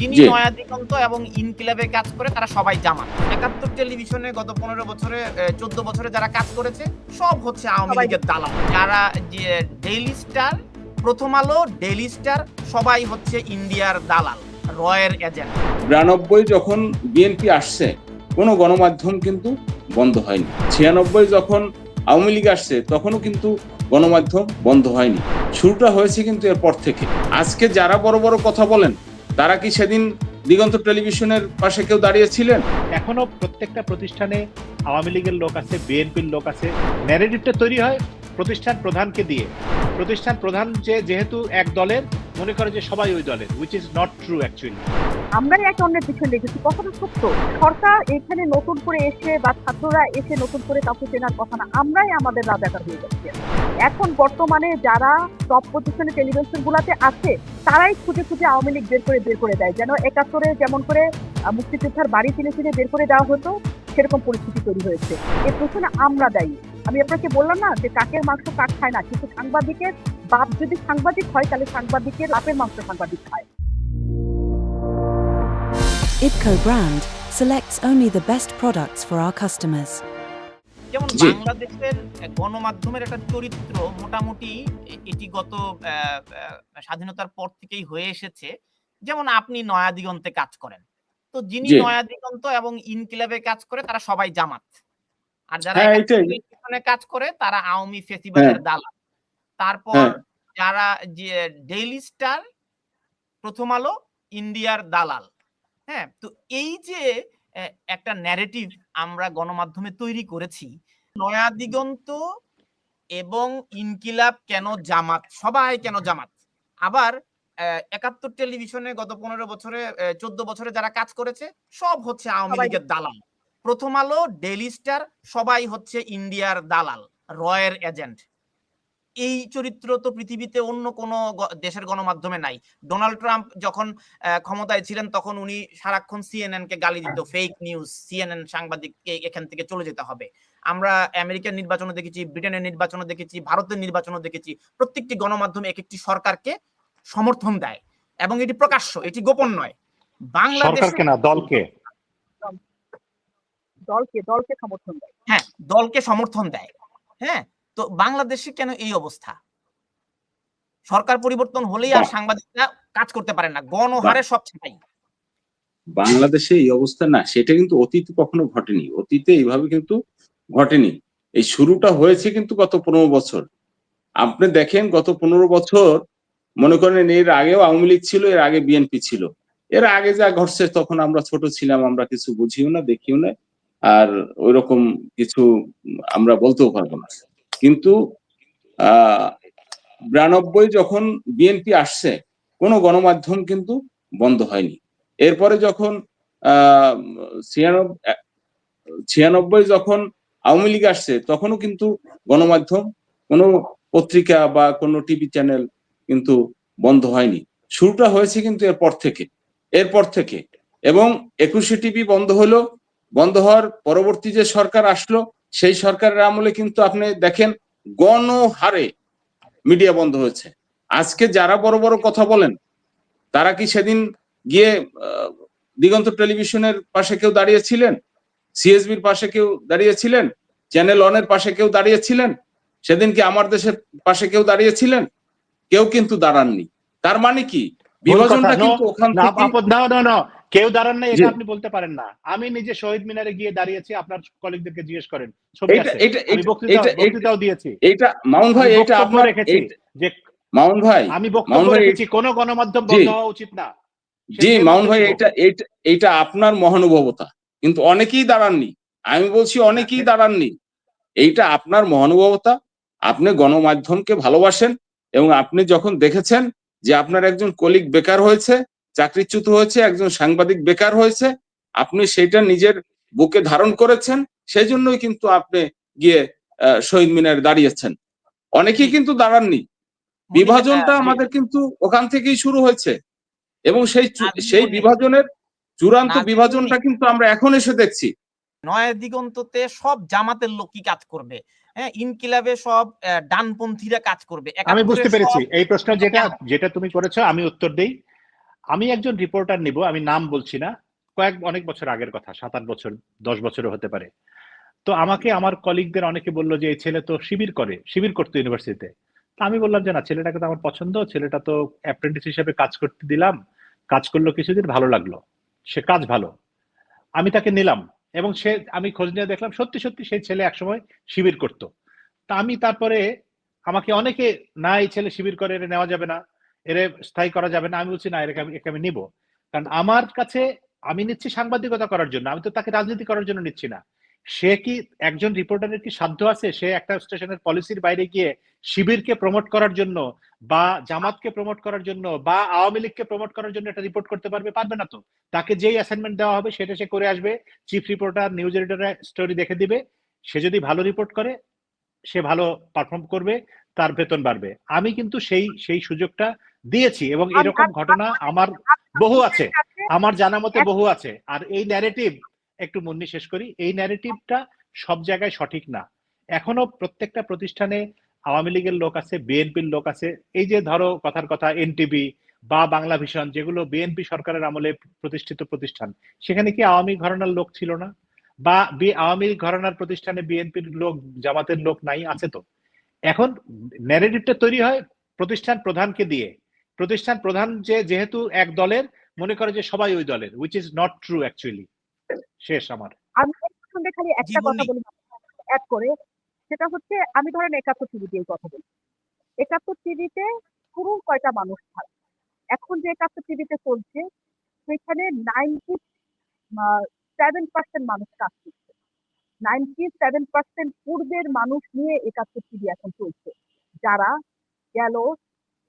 যিনি। নয়া দিগন্ত এবং ইনকিলাবে কাজ করে তারা সবাই জামাত। একাত্তর টেলিভিশনে গত পনেরো বছরে চোদ্দ বছরে যারা কাজ করেছে সব হচ্ছে আওয়ামী লীগের দালাল। যারা যে ডেইলি স্টার প্রথম আলো ডেইলি স্টার সবাই হচ্ছে ইন্ডিয়ার দালাল রয়ের এজেন্ট। বিরানব্বই যখন বিএনপি আসছে কোনো গণমাধ্যম কিন্তু বন্ধ হয়নি। ছিয়ানব্বই যখন আওয়ামী লীগ আসছে তখনও কিন্তু গণমাধ্যম বন্ধ হয়নি। শুরুটা হয়েছে কিন্তু এরপর থেকে। আজকে যারা বড় বড় কথা বলেন তারা কি সেদিন দিগন্ত টেলিভিশনের পাশে কেউ দাঁড়িয়েছিলেন? এখনও প্রত্যেকটা প্রতিষ্ঠানে আওয়ামী লীগের লোক আছে, বিএনপির লোক আছে। ন্যারেটিভটা তৈরি হয় প্রতিষ্ঠান প্রধানকে দিয়ে। প্রতিষ্ঠান প্রধান যে যেহেতু এক দলের, মনে করে যে সবাই ওই দলের which is not true actually আমরাই একে অন্যের পিছনে লেগেছি কথাটা সত্য। সরকার এখানে নতুন করে এসে বা ছাত্ররা এসে নতুন করে কাউকে চেনার কথা না, আমরাই আমাদের রাজাকার হয়ে যাচ্ছি। এখন বর্তমানে যারা টপ পজিশনে টেলিভিশন গুলাতে আছে, তারাই খুঁজে খুঁজে আওয়ামী লীগ বের করে বের করে দেয়। যেন একাত্তরে যেমন করে মুক্তিযোদ্ধার বাড়ি চিনে চিনে বের করে দেওয়া হতো, সেরকম পরিস্থিতি তৈরি হয়েছে। এর পেছনে আমরা দায়ী। আমি আপনাকে বললাম না যে কাকের মাংস কাক খায় না, কিন্তু সাংবাদিকের বাপ যদি সাংবাদিক হয়, তাহলে সাংবাদিকের বাপের মাংস সাংবাদিক খায় IPCO brand selects only the best products for our customers. যেমন বাংলাদেশের গণমাধ্যমের একটা চরিত্র মোটামুটি এটি গত স্বাধীনতার পর থেকেই হয়ে এসেছে। যেমন আপনি নয়া দিগন্তে কাজ করেন। তো যিনি নয়া দিগন্ত এবং ইনকিলাবে কাজ করে তারা সবাই জামাত। আর যারা হ্যাঁ, কাজ করে তারা আওয়ামী ফেসিবাদের দালাল। তারপর হ্যাঁ। যারা যে ডেইলি স্টার প্রথম আলো ইন্ডিয়ার দালাল। হ্যাঁ? তো এই যে একটা ন্যারেটিভ আমরা গণমাধ্যমে তৈরি করেছি নয়া দিগন্ত এবং ইনকিলাব কেন জামাত? সবাই কেন জামাত? আবার একাত্তর টেলিভিশনে গত পনেরো বছরে চোদ্দ বছরে যারা কাজ করেছে সব হচ্ছে আওয়ামী লীগের দালাল। প্রথম আলো ডেইলি স্টার সবাই হচ্ছে ইন্ডিয়ার দালাল রয়ের এজেন্ট। এই চরিত্র তো পৃথিবীতে অন্য কোনো দেশের গণমাধ্যমে নাই। ডোনাল্ড ট্রাম্প যখন ক্ষমতায় ছিলেন তখন উনি সারাক্ষণ সিএনএন কে গালি দিত ফেক নিউজ সিএনএন সাংবাদিককে এখান থেকে চলে যেতে হবে। আমরা আমেরিকার নির্বাচনে দেখেছি ব্রিটেনের নির্বাচনে দেখেছি ভারতের নির্বাচনে দেখেছি। প্রত্যেকটি গণমাধ্যম এক একটি সরকারকে সমর্থন দেয়। এবং এটি প্রকাশ্য এটি গোপন নয়। বাংলাদেশে না দলকে। দলকে দলকে সমর্থন দেয়। হ্যাঁ দলকে সমর্থন দেয়। হ্যাঁ তো বাংলাদেশে কেন এই অবস্থা? সরকার পরিবর্তন হলেই আর সাংবাদিকরা কাজ করতে পারে না গণহারে সব ছাই বাংলাদেশে এই অবস্থা না সেটা কিন্তু অতীতে কখনো ঘটেনি। অতীতে এইভাবে কিন্তু ঘটেনি। এই শুরুটা হয়েছে কিন্তু গত পনেরো বছর। আপনি দেখেন গত পনেরো বছর মনে করেন এর আগেও আওয়ামী লীগ ছিল এর আগে বিএনপি ছিল। এর আগে যা ঘটছে তখন আমরা ছোট ছিলাম আমরা কিছু বুঝিও না দেখিও না আর ওইরকম কিছু আমরা বলতেও পারব না। কিন্তু বিরানব্বই যখন বিএনপি আসছে, কোনো গণমাধ্যম কিন্তু বন্ধ হয়নি। এরপরে যখন ছিয়ানব্বই যখন আওয়ামী লীগ আসছে, তখনও কিন্তু গণমাধ্যম কোনো পত্রিকা বা কোনো টিভি চ্যানেল কিন্তু বন্ধ হয়নি। শুরুটা হয়েছে কিন্তু এরপর থেকে এরপর থেকে। এবং একুশে টিভি বন্ধ হলো, বন্ধ হওয়ার পরবর্তী যে সরকার আসলো সেই সরকারের আমলে কিন্তু আপনি দেখেন গণহারে মিডিয়া বন্ধ হয়েছে। আজকে যারা বড় বড় কথা বলেন তারা কি সেদিন গিয়ে দিগন্ত টেলিভিশনের পাশে কেউ দাঁড়িয়েছিলেন? সিএসবির পাশে কেউ দাঁড়িয়েছিলেন? চ্যানেল অনের পাশে কেউ দাঁড়িয়েছিলেন? সেদিন কি আমার দেশের পাশে কেউ দাঁড়িয়েছিলেন? কেউ কিন্তু দাঁড়াননি। তার মানে কি? বিভাজনটা কিন্তু ওখান থেকে না না না। কেউ দাঁড়ান না এটা আপনি বলতে পারেন না। আমি নিজে শহীদ মিনারে গিয়ে দাঁড়িয়েছি আপনার কলিগদেরকে জিজ্ঞেস করেন। ছবি আছে। এটা আমি এটা বক্তৃতা এটা- বক্তৃতাও দিয়েছি। এইটা মাউন ভাই এটা আপনার রেখেছি যে মাউন ভাই আমি বক্তব্য রেখেছি কোন গণমাধ্যম বন্ধ হওয়া উচিত না। জি মাউন ভাই এটা এটা এটা আপনার মহানুভবতা। কিন্তু অনেকেই দাঁড়াননি। আমি বলছি অনেকেই দাঁড়াননি। এইটা আপনার মহানুভবতা। আপনি গণমাধ্যমকে ভালোবাসেন এবং আপনি যখন দেখেছেন যে আপনার একজন কলিগ বেকার হয়েছে চাকরিচ্যুত হয়েছে একজন সাংবাদিক বেকার হয়েছে আপনি সেটা নিজের বুকে ধারণ করেছেন সেই জন্যই কিন্তু আপনি গিয়ে আহ, শহীদ মিনারে দাঁড়িয়েছেন। অনেকেই কিন্তু দাঁড়াননি। বিভাজনটা আমাদের কিন্তু ওখান থেকেই শুরু হয়েছে। এবং সেই সেই বিভাজনের চূড়ান্ত বিভাজনটা কিন্তু আমরা এখন এসে দেখছি। নয়া দিগন্ততে সব জামাতের লোক কি কাজ করবে। হ্যাঁ ইনকিলাবে সব ডানপন্থীরা কাজ করবে। আমি বুঝতে পেরেছি। এই প্রশ্ন যেটা যেটা তুমি করেছ আমি উত্তর দেই। আমি একজন রিপোর্টার নিব, আমি নাম বলছি না, কয়েক, অনেক বছর আগের কথা সাত আট বছর, দশ বছরও হতে পারে। তো আমাকে, আমার কলিগদের অনেকে বলল যে, এই ছেলে তো শিবির করে, শিবির করতো ইউনিভার্সিটিতে আমি বললাম যে, না, ছেলেটাকে তো আমার পছন্দ, ছেলেটা তো অ্যাপ্রেন্টিস হিসেবে কাজ করতে দিলাম, কাজ করল কিছুদিন, ভালো লাগল, সে কাজ ভালো। আমি তাকে নিলাম এবং সে, আমি খোঁজ নিয়ে দেখলাম, সত্যি সত্যি সেই ছেলে একসময় শিবির করতো। তা আমি তারপরে, আমাকে অনেকে, না, এই ছেলে শিবির করে নেওয়া যাবে না। এর স্থায়ী করা যাবে না, আমি বলছি না এটাকে আমি, একে আমি নিব। কারণ আমার কাছে, আমি নিচ্ছি সাংবাদিকতা করার জন্য, আমি তো তাকে রাজনীতি করার জন্য নিচ্ছি না। সে কি, একজন রিপোর্টারের কি সাধ্য আছে? সে একটা স্টেশনের পলিসির বাইরে গিয়ে শিবিরকে প্রমোট করার জন্য, বা জামাতকে প্রমোট করার জন্য, বা আওয়ামী লীগকে প্রমোট করার জন্য একটা রিপোর্ট করতে পারবে? পারবে না তো। তাকে যেই অ্যাসাইনমেন্ট দেওয়া হবে, সেটা সে করে আসবে। Chief reporter news editor story দেখে দিবে। সে যদি ভালো রিপোর্ট করে সে ভালো পারফর্ম করবে তার বেতন বাড়বে। আমি কিন্তু সেই সেই সুযোগটা দিয়েছি এবং এরকম ঘটনা আমার বহু আছে। আমার জানা মতে বহু আছে। আর এই ন্যারেটিভ একটু মুন্নি শেষ করি এই ন্যারেটিভটা সব জায়গায় সঠিক না। এখনও প্রত্যেকটা প্রতিষ্ঠানে আওয়ামী লীগের লোক আছে বিএনপির লোক আছে। এই যে ধরো কথার কথা এনটিভি বা বাংলা ভিশন যেগুলো বিএনপি সরকারের আমলে প্রতিষ্ঠিত প্রতিষ্ঠান সেখানে কি আওয়ামী ঘরানার লোক ছিল না? বা বি- আওয়ামী ঘরানার প্রতিষ্ঠানে বিএনপির লোক জামাতের লোক নাই আছে তো। এখন ন্যারেটিভটা তৈরি হয় প্রতিষ্ঠান প্রধানকে দিয়ে। প্রতিষ্ঠান প্রধান যে যেহেতু এক দলের মনে করে যে সবাই ওই দলের which is not true actually শেষ আমার। আমি সঙ্গে খালি একটা কথা বলি। অ্যাড করে। সেটা হচ্ছে আমি ধরেন একাত্তর টিভি দিয়ে কথা বলি। একাত্তর টিভিতে পুরো কয়টা মানুষ ছাড়া এখন যে একাত্তর টিভিতে চলছে সেখানে নাইনটি সেভেন পার্সেন্ট মানুষ কাজ করছে। নাইনটি সেভেন পার্সেন্ট পূর্বের মানুষ নিয়ে একাত্তর টিভি এখন চলছে। যারা গেল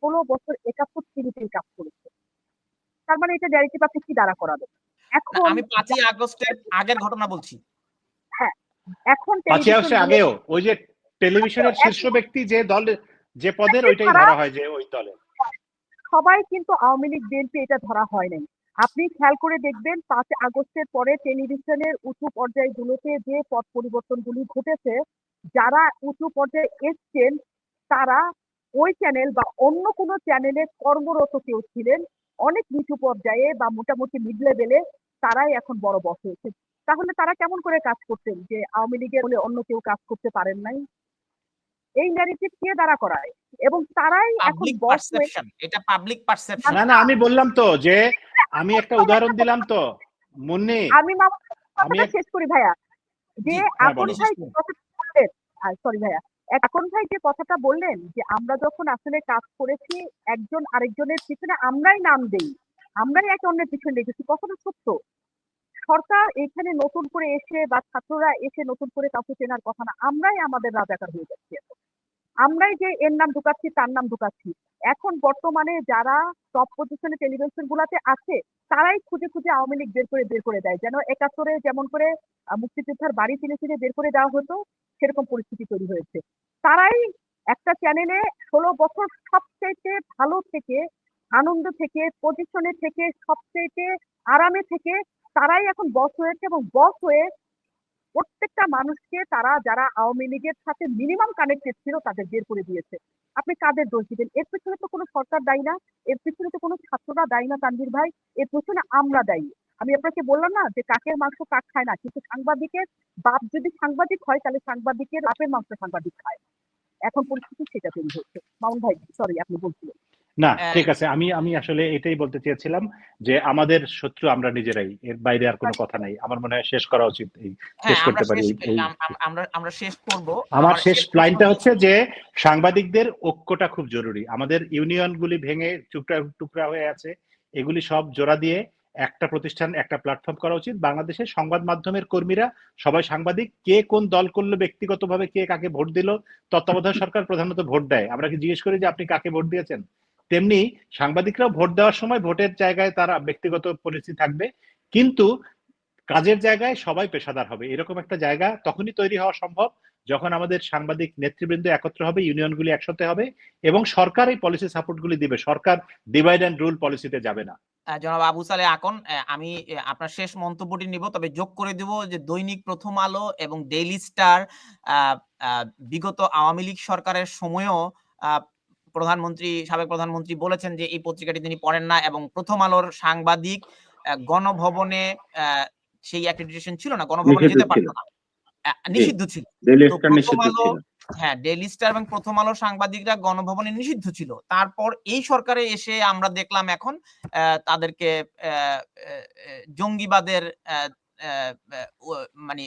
ষোলো বছর একাত্তর টিভিতেই কাজ করেছে। তার মানে এটা ন্যারেটিভ আপনি কি দ্বারা করাবেন এখন আমি পাঁচই আগস্টের আগের ঘটনা বলছি। হ্যাঁ এখন পাঁচই আগস্টে টেলিভিশন আগেও ওই যে টেলিভিশনের শীর্ষ ব্যক্তি যে দল যে পদের ওইটাই ধরা হয় যে ওই দলের সবাই কিন্তু আওয়ামী লীগ বিএনপি এটা ধরা হয় নাই। আপনি খেয়াল করে দেখবেন পাঁচ আগস্টের পরে টেলিভিশনের উঁচু পর্যায়গুলোতে যে পথ পরিবর্তনগুলি ঘটেছে, যারা উঁচু পর্যায়ে এসছেন, তারা ওই চ্যানেল বা অন্য কোনো চ্যানেলে কর্মরত কেউ ছিলেন। অনেক নিচু পর্যায়ে বা মোটামুটি মিড লেভেলে তারাই এখন বড় বস হয়েছে তাহলে তারা কেমন করে কাজ করতেন যে আওয়ামী লীগের অন্য কেউ কাজ করতে পারেন নাই? এই ন্যারেটিভ কে দ্বারা করায়? এবং তারাই এখন পারসেপশন এটা পাবলিক পারসেপশন না না আমি বললাম তো যে আমি একটা উদাহরণ দিলাম তো মুন্নি। আমি আমি কথাটা শেষ করি ভাইয়া। যে হ্যাঁ, আপন ভাই বললেন সরি ভাইয়া। এখন ভাই যে কথাটা বললেন যে আমরা যখন আসলে কাজ করেছি একজন আরেকজনের পিছনে আমরাই নাম দেই আমরাই একে অন্যের পিছনে লেগেছি কথাটা সত্য? সরকার এখানে নতুন করে এসে বা ছাত্ররা এসে নতুন করে কাউকে চেনার কথা না আমরাই আমাদের রাজাকার হয়ে যাচ্ছি এখন। আমরাই যে এর নাম ঢুকাচ্ছি, তার নাম ঢুকাচ্ছি। এখন বর্তমানে যারা টপ পজিশনে টেলিভিশন গুলাতে আছে, তারাই খুঁজে খুঁজে আওয়ামী লীগ বের করে বের করে দেয়। যেন একাত্তরে যেমন করে মুক্তিযোদ্ধার বাড়ি চিনে চিনে বের করে দেওয়া হতো, সেরকম পরিস্থিতি তৈরি হয়েছে। তারাই একটা চ্যানেলে ষোলো বছর সবচেয়ে ভালো থেকে, আনন্দ থেকে পজিশনে থেকে সবচেয়ে আরামে থেকে, তারাই এখন বস হয়েছে এবং বস হয়ে প্রত্যেকটা মানুষকে তারা যারা আওয়ামী লীগের সাথে মিনিমাম কানেক্টেড ছিল তাদের বের করে দিয়েছে। আপনি কাদের দোষ দিবেন? এর পেছনে তো কোনো সরকার দায়ী না, এর পেছনে তো কোনো ছাত্ররা দায়ী না তানভীর ভাই, এর পেছনে আমরা দায়ী। আমি আপনাকে বললাম না যে কাকের মাংস কাক খায় না, কিন্তু সাংবাদিকের বাপ যদি সাংবাদিক হয়, তাহলে সাংবাদিকের বাপের মাংস সাংবাদিক খায়। এখন পরিস্থিতি সেটা তৈরি হচ্ছে। মামুন ভাই সরি আপনি বলছিলেন। না ঠিক আছে আমি আমি আসলে এটাই বলতে চেয়েছিলাম যে আমাদের শত্রু আমরা নিজেরাই এর বাইরে আর কোনো কথা নাই। আমার মনে হয় শেষ করা উচিত এই শেষ হ্যাঁ করতে পারি শেষ আম- আম- আমরা আমরা শেষ করব। আমার শেষ লাইনটা হচ্ছে যে সাংবাদিকদের ঐক্যটা খুব জরুরি। আমাদের ইউনিয়নগুলি ভেঙে টুকরা টুকরা হয়ে আছে। এগুলি সব জোড়া দিয়ে একটা প্রতিষ্ঠান একটা প্ল্যাটফর্ম করা উচিত। বাংলাদেশের সংবাদ মাধ্যমের কর্মীরা সবাই সাংবাদিক কে কোন দল করল ব্যক্তিগতভাবে কে কাকে ভোট দিল তত্ত্বাবধায়ক সরকার প্রধানত ভোট দেয়। আমরা কি জিজ্ঞেস করি যে আপনি কাকে ভোট দিয়েছেন? তেমনি সাংবাদিকরাও ভোট দেওয়ার সময় ভোটের জায়গায় তারা ব্যক্তিগত পলিসি থাকবে, কিন্তু কাজের জায়গায় সবাই পেশাদার হবে। এরকম একটা জায়গা তখনই তৈরি হওয়া সম্ভব যখন আমাদের সাংবাদিক নেতৃবৃন্দ একত্র হবে, ইউনিয়নগুলি একসাথে হবে এবং সরকার এই পলিসি সাপোর্টগুলি দিবে। সরকার ডিভাইড অ্যান্ড রুল পলিসিতে যাবে না। জনাব আবু সালে আকন আমি আপনার শেষ মন্তব্যটি নিব, তবে যোগ করে দেব যে দৈনিক প্রথম আলো এবং ডেইলি স্টার বিগত আওয়ামী লীগ সরকারের সময়ও প্রধানমন্ত্রী সাবেক প্রধানমন্ত্রী বলেছেন যে এই পত্রিকাটি তিনি পড়েন না এবং প্রথম আলোর সাংবাদিক গণভবনে সেই অ্যাক্রেডিটেশন ছিল না গণভবনে যেতে পারতো। না। নিষিদ্ধ ছিল। ডেলি হ্যাঁ ডেইলি স্টার এবং প্রথম আলো সাংবাদিকরা গণভবনে নিষিদ্ধ ছিল। তারপর এই সরকারে এসে আমরা দেখলাম এখন আহ, তাদেরকে জঙ্গিবাদের আহ, আহ, আহ, মানে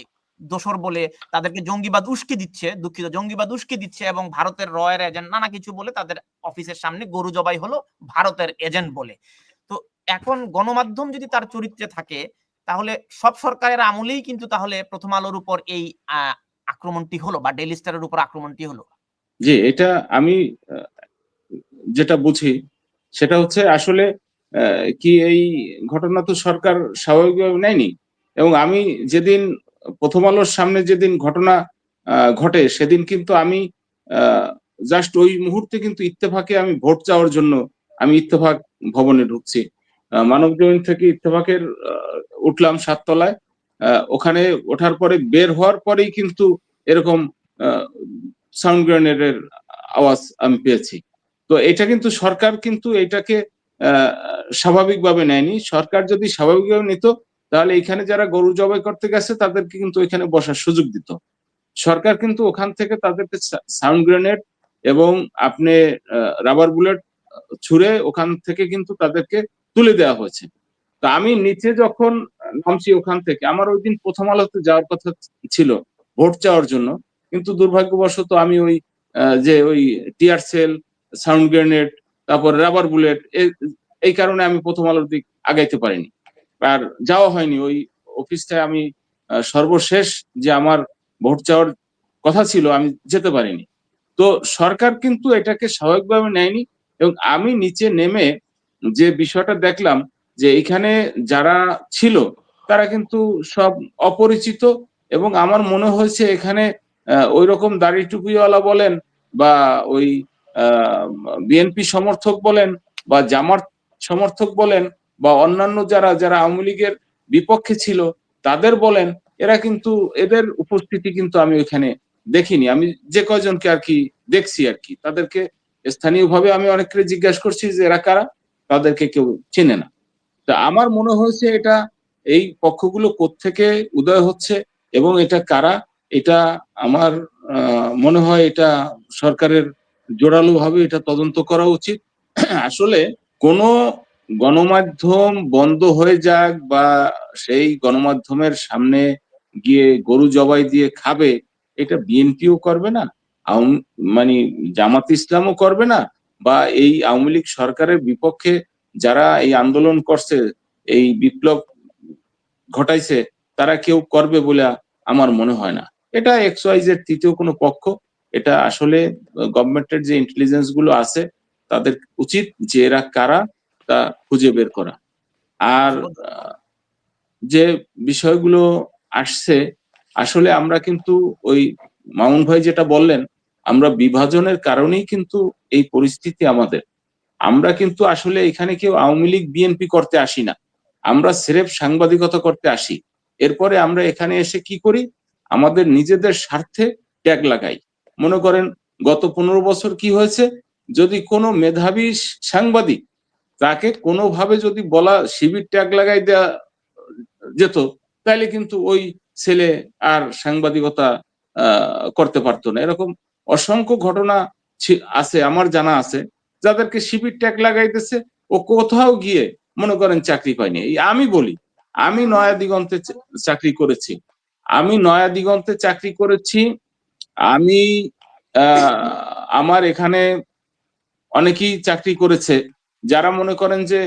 দোসর বলে তাদেরকে জঙ্গিবাদ উস্কে দিচ্ছে, দুঃখিত, জঙ্গিবাদ উস্কে দিচ্ছে এবং ভারতের রয়ের এজেন্ট নানা কিছু বলে তাদের অফিসের সামনে গরু জবাই হলো ভারতের এজেন্ট বলে। তো এখন গণমাধ্যম যদি তার চরিত্রে থাকে, তাহলে সব সরকারের আমলেই কিন্তু তাহলে প্রথম আলোর উপর এই আক্রমণটি হলো বা ডেইলি স্টারের উপর আক্রমণটি হলো। জি, এটা আমি যেটা বুঝি সেটা হচ্ছে আসলে কি এই ঘটনা তো সরকার স্বাভাবিকভাবে নেয়নি। এবং আমি যেদিন প্রথম আলোর সামনে যেদিন ঘটনা ঘটে, সেদিন কিন্তু আমি জাস্ট ওই মুহূর্তে কিন্তু ইত্তেফাকে আমি ভোট চাওয়ার জন্য আমি ইত্তেফাক ভবনে ঢুকছি। মানব জমিন থেকে ইত্তেফাকের উঠলাম সাততলায়। ওখানে ওঠার পরে বের হওয়ার পরেই কিন্তু এরকম সাউন্ড গ্রেনেডের আওয়াজ আমি পেয়েছি। তো এটা কিন্তু সরকার কিন্তু এটাকে স্বাভাবিকভাবে নেয়নি। সরকার যদি স্বাভাবিকভাবে নিত তাহলে এখানে যারা গরু জবাই করতে গেছে, তাদেরকে কিন্তু এখানে বসার সুযোগ দিত। সরকার কিন্তু ওখান থেকে তাদেরকে সাউন্ড গ্রেনেড এবং আপনি রাবার বুলেট ছুড়ে ওখান থেকে কিন্তু তাদেরকে তুলে দেওয়া হয়েছে। তা আমি নিচে যখন নামছি ওখান থেকে, আমার ওই দিন প্রথম আলোতে যাওয়ার কথা ছিল ভোট চাওয়ার জন্য। কিন্তু দুর্ভাগ্যবশত আমি ওই যে ওই টিয়ার সেল, সাউন্ড গ্রেনেড, তারপর রাবার বুলেট এই কারণে আমি প্রথম আলোর দিক আগাইতে পারিনি। আর যাওয়া হয়নি। ওই অফিসটায় আমি সর্বশেষ যে আমার ভোট চাওয়ার কথা ছিল, আমি যেতে পারিনি। তো সরকার কিন্তু এটাকে স্বাভাবিকভাবে নেয়নি এবং আমি নিচে নেমে যে বিষয়টা দেখলাম যে এখানে যারা ছিল, তারা কিন্তু সব অপরিচিত এবং আমার মনে হয়েছে এখানে ওই রকম দাড়ি টুপিওয়ালা বলেন বা ওই বিএনপি সমর্থক বলেন বা জামার সমর্থক বলেন বা অন্যান্য যারা যারা আওয়ামী লীগের বিপক্ষে ছিল, তাদের বলেন, এরা কিন্তু, এদের উপস্থিতি কিন্তু আমি ওইখানে দেখিনি। আমি যে কয়জনকে আর কি দেখছি আর কি, তাদেরকে স্থানীয়ভাবে আমি অনেককে জিজ্ঞাসা করছি যে এরা কারা, তাদেরকে কেউ চেনে না। তা আমার মনে হয়েছে এটা, এই পক্ষগুলো কোত্থেকে উদয় হচ্ছে এবং এটা কারা, এটা আমার মনে হয় এটা সরকারের জোরালো ভাবে এটা তদন্ত করা উচিত। আসলে কোন গণমাধ্যম বন্ধ হয়ে যাক বা সেই গণমাধ্যমের সামনে গিয়ে গরু জবাই দিয়ে খাবে, এটা বিএনপিও করবে না মানে জামাত ইসলামও করবে না, বা এই আওয়ামী লীগ সরকারের বিপক্ষে যারা এই আন্দোলন করছে, এই বিপ্লব ঘটাইছে, তারা কেউ করবে বলে আমার মনে হয় না। এটা এক্স ওয়াই তৃতীয় কোনো পক্ষ, এটা আসলে গভর্নমেন্টের যে ইন্টেলিজেন্সগুলো আছে, তাদের উচিত যে এরা কারা তা খুঁজে বের করা। আর যে বিষয়গুলো আসছে, আসলে আমরা কিন্তু ওই মামুন ভাই যেটা বললেন, আমরা বিভাজনের কারণেই কিন্তু এই পরিস্থিতি আমাদের। আমরা কিন্তু আসলে এখানে কেউ আওয়ামী লীগ বিএনপি করতে আসি না। আমরা স্রেফ সাংবাদিকতা করতে আসি। এরপরে আমরা এখানে এসে কি করি? আমাদের নিজেদের স্বার্থে ট্যাগ লাগাই। মনে করেন, গত পনেরো বছর কি হয়েছে? যদি কোনো মেধাবী সাংবাদিক তাকে কোনোভাবে যদি বলা শিবির ট্যাগ লাগাই দেয়া যেত তাহলে কিন্তু ওই ছেলে আর সাংবাদিকতা করতে পারতো না। এরকম অসংখ্য ঘটনা আছে, আমার জানা আছে, যাদেরকে শিবির ট্যাগ লাগাইতেছে, ও কোথাও গিয়ে মনে করেন চাকরি এই আমি বলি, আমি নয়া দিগন্তে চাকরি করেছি। আমি নয়া দিগন্তে চাকরি করেছি, আমি আমার এখানে অনেকেই চাকরি করেছে। যারা মনে করেন যে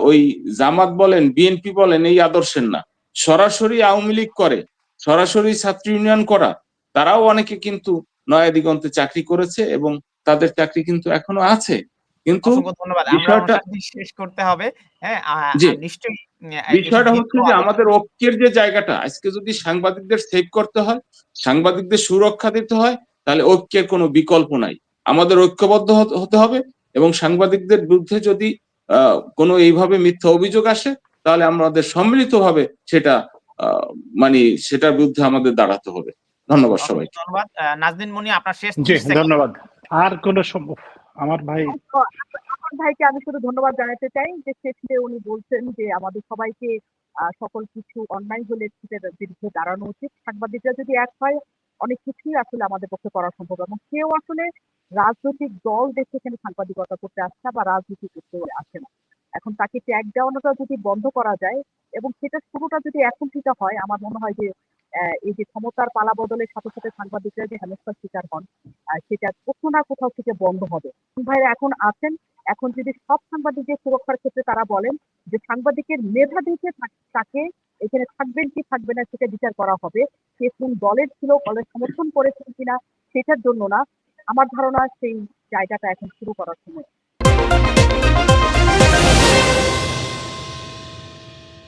ওই জামাত বলেন বিএনপি বলেন এই আদর্শের না। সরাসরি আওয়ামী লীগ করে সরাসরি ছাত্র ইউনিয়ন করা তারাও অনেকে কিন্তু নয়া দিগন্তে চাকরি করেছে এবং তাদের চাকরি কিন্তু এখনও আছে। কিন্তু বিষয়টা- শেষ করতে হবে। হ্যাঁ নিশ্চয়ই বিষয়টা হচ্ছে যে আমাদের ঐক্যের যে জায়গাটা আজকে যদি সাংবাদিকদের সেভ করতে হয় সাংবাদিকদের সুরক্ষা দিতে হয় তাহলে ঐক্যের কোনো বিকল্প নাই। আমাদের ঐক্যবদ্ধ হতে হবে এবং সাংবাদিকদের বিরুদ্ধে যদি আহ, কোনো এইভাবে মিথ্যা অভিযোগ আসে তাহলে আমাদের সম্মিলিতভাবে সেটা আহ, মানে সেটার বিরুদ্ধে আমাদের দাঁড়াতে হবে। ধন্যবাদ সবাই ধন্যবাদ। আহ, নাজনীন মনি আপনার শেষ জি 30 সেকেন্ড। ধন্যবাদ। আর কোন আমার ভাই ভাইকে আমি শুধু ধন্যবাদ জানাতে চাই যে শেষে উনি বলছেন যে আমাদের সবাইকে আহ, সকল কিছু অন্যায় হলে সেটার বিরুদ্ধে দাঁড়ানো উচিত। সাংবাদিকরা যদি এক হয় অনেক কিছুই আসলে আমাদের পক্ষে করা সম্ভব। এবং কেউ আসলে রাজনৈতিক দল দেখে এখানে সাংবাদিকতা করতে আসছে বা রাজনীতি করতে আসে না। এখন তাকে ট্যাগ দেওয়ানোটা যদি বন্ধ করা যায় এবং সেটা শুরুটা যদি এখন থেকে হয়, আমার মনে হয় যে এই যে ক্ষমতার পালা বদলের সাথে সাথে সাংবাদিকরা যে হেনস্থার শিকার হন সেটা কোথাও না কোথাও থেকে বন্ধ হবে। ভাইরা এখন আছেন, এখন যদি সব সাংবাদিকের সুরক্ষার ক্ষেত্রে তারা বলেন যে সাংবাদিকের মেধা দেখে তাকে এখানে থাকবেন কি থাকবে না সেটা বিচার করা হবে, সে কোন দলের ছিল, দলের সমর্থন করেছেন কিনা, সেটার জন্য না আমার ধারণা সেই জায়গাটা এখন শুরু করার সময়।